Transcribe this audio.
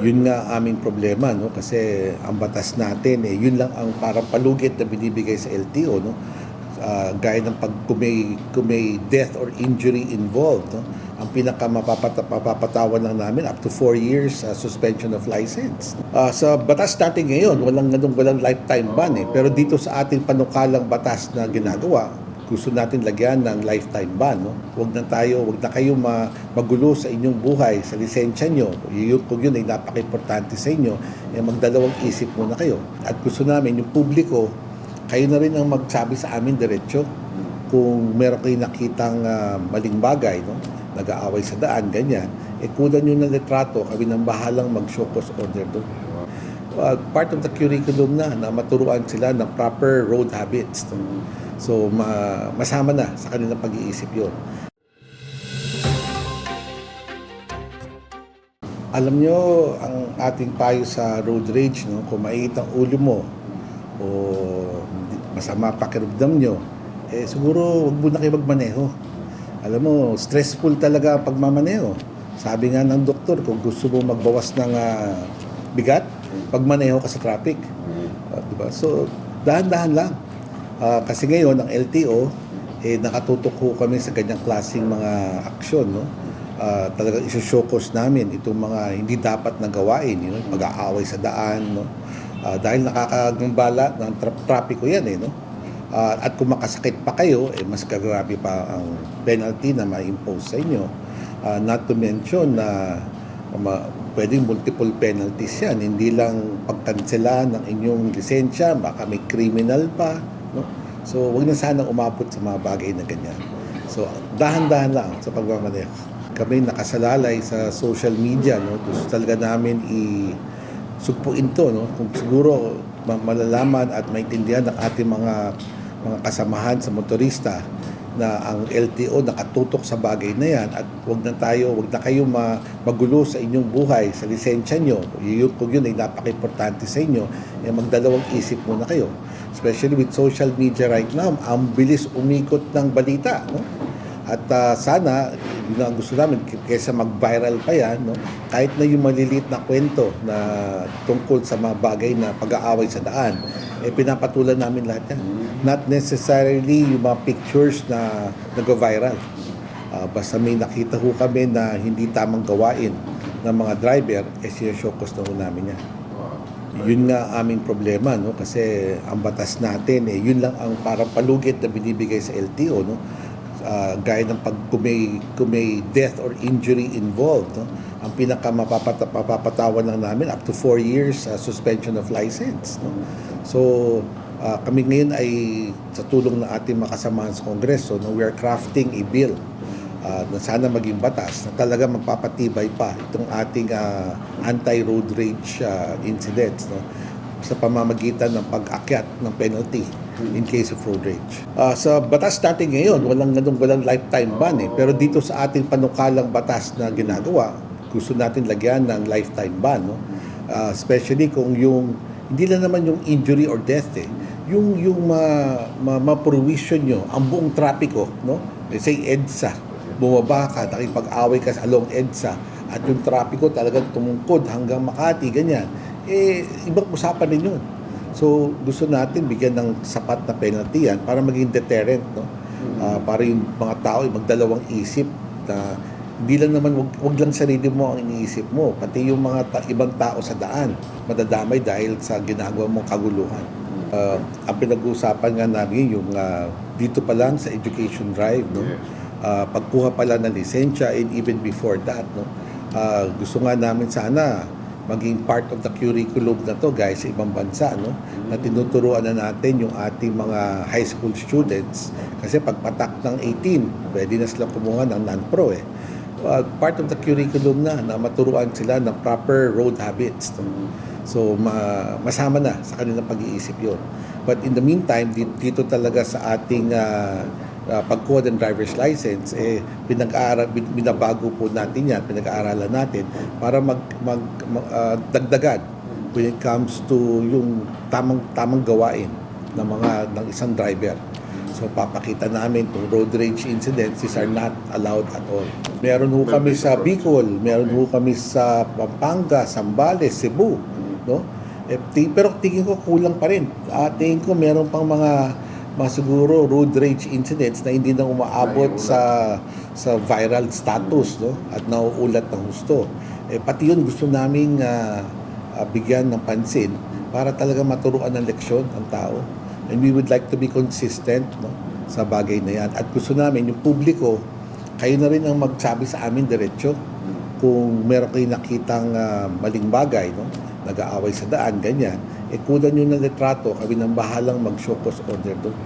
yun nga aming problema no? Kasi ang batas natin eh yun lang ang parang palugit na binibigay sa LTO no? Ah, gaya ng pag kung may, may death or injury involved no? Ang pinaka mapapata, mapapatawan lang namin up to 4 years ah, suspension of license. Ah, sa batas natin ngayon walang ganung walang lifetime ban eh. Pero dito sa ating panukalang batas na ginagawa gusto natin lagyan ng lifetime ban. No? Huwag na tayo, huwag na kayo ma- magulo sa inyong buhay, sa lisensya nyo. Yun, kung yun ay napaka-importante sa inyo, eh magdalawang isip muna kayo. At gusto namin, yung publiko, kayo na rin ang magsabi sa amin diretsyo kung meron kayo nakitang ah, maling bagay, no? nag-aaway sa daan, ganyan, eh kunan nyo ng litrato, kami nang bahalang mag-show cause order doon. Uh, part of the curriculum na na maturuan sila ng proper road habits. No? So, ma- masama na sa kanilang pag-iisip yon. Alam nyo, ang ating payo sa road rage, no, kung maiit ang ulo mo o masama pakiramdam nyo, eh siguro wag mo na kayo magmaneho. Alam mo, stressful talaga ang pagmamaneho. Sabi nga ng doktor, kung gusto mo magbawas ng ah, bigat, pagmaneho ka sa traffic. Ah, diba? So, dahan-dahan lang. Ah, kasi ngayon, ang LTO, eh, nakatutok ho kami sa ganyang klaseng mga aksyon. No? Ah, talagang isosyokos namin itong mga hindi dapat na gawain. You know? Pag-aaway sa daan. No? Ah, dahil nakakagambala ng tra- trapiko yan. Eh, no? Ah, at kung makasakit pa kayo, eh, mas kagrabe pa ang penalty na ma-impose sa inyo. Ah, not to mention na ma- pwedeng multiple penalties yan. Hindi lang pagkansela ng inyong lisensya, baka may criminal pa. No? So, wag na sana umabot sa mga bagay na ganyan. So, dahan-dahan lang sa pagmamaneho. Kami nakasalalay sa social media. No? Gusto talaga namin i sugpuin to. No? Kung siguro ma- malalaman at maintindihan ng ating mga mga kasamahan sa motorista na ang LTO nakatutok sa bagay na yan at wag na tayo, wag na kayo ma- magulo sa inyong buhay, sa lisensya nyo. Yun, kung yun ay napaka-importante sa inyo, eh magdalawang isip muna kayo. Especially with social media right now, ang bilis umikot ng balita. No? At ah, sana, yun ang gusto namin, kaysa mag-viral pa yan, no? kahit na yung maliliit na kwento na tungkol sa mga bagay na pag-aaway sa daan, eh pinapatulan namin lahat yan. Not necessarily yung mga pictures na nag-viral. Ah, basta may nakita ho kami na hindi tamang gawain ng mga driver, eh sinashokos na ho namin yan. Yun nga aming problema, no? Kasi ang batas natin, eh, yun lang ang parang palugit na binibigay sa LTO, no? Ah, gaya ng pag kung may, kung may death or injury involved, no? Ang pinaka mapapata, mapapatawan lang namin up to 4 years ah, suspension of license, no? So, ah, kami ngayon ay sa tulong ng ating makasamahan sa Kongreso, no, we are crafting a bill ah, na sana maging batas na talaga magpapatibay pa itong ating ah, anti-road rage ah, incidents no? Sa pamamagitan ng pag-akyat ng penalty in case of road rage. Ah, sa batas natin ngayon, walang ganung walang lifetime ban eh. Pero dito sa ating panukalang batas na ginagawa, gusto natin lagyan ng lifetime ban. No? Ah, especially kung yung, hindi lang naman yung injury or death eh. Yung, yung ma, ma, ma-provision nyo, ang buong trapiko, no? Let's say EDSA, bumaba ka, nakipag-away ka along EDSA, at yung trapiko talagang tumungkod hanggang Makati, ganyan, eh, ibang usapan din yun. So, gusto natin bigyan ng sapat na penalty yan para maging deterrent, no? Ah, para yung mga tao ay magdalawang isip na hindi lang naman, wag, wag lang sarili mo ang iniisip mo, pati yung mga ta- ibang tao sa daan, madadamay dahil sa ginagawa mong kaguluhan. Ah, ang pinag-uusapan nga namin yung ah, dito pa lang sa education drive, no? Ah, pagkuha pala ng lisensya and even before that, no? Ah, gusto nga namin sana maging part of the curriculum na to guys sa ibang bansa no? Na tinuturuan na natin yung ating mga high school students. Kasi pagpatak ng 18 pwede na sila kumuha ng non-pro eh. Uh, part of the curriculum na na maturuan sila ng proper road habits no? so ma- masama na sa kanilang pag-iisip yon but in the meantime di- dito talaga sa ating ah, uh, pagkuha ng driver's license, eh, pinag-aaral, bin- binabago po natin yan, pinag-aaralan natin para mag, mag, mag- ah, dagdagan when it comes to yung tamang tamang gawain ng mga ng isang driver. So papakita namin itong road rage incidents, these are not allowed at all. Meron ho kami sa Bicol, meron ho kami sa Pampanga, Zambales, Cebu, no? Eh, pero tingin ko kulang pa rin. Ah, tingin ko meron pang mga mga siguro road rage incidents na hindi na umaabot sa sa viral status no at nauulat ng husto. Eh, pati yun gusto naming ah, ah, bigyan ng pansin para talaga maturuan ng leksyon ang tao. And we would like to be consistent no, sa bagay na yan. At gusto namin, yung publiko, kayo na rin ang magsabi sa amin diretso kung meron kayo nakitang ah, maling bagay, no? nag-aaway sa daan, ganyan, eh kunan nyo ng litrato, kami nang bahalang mag-show cause order doon.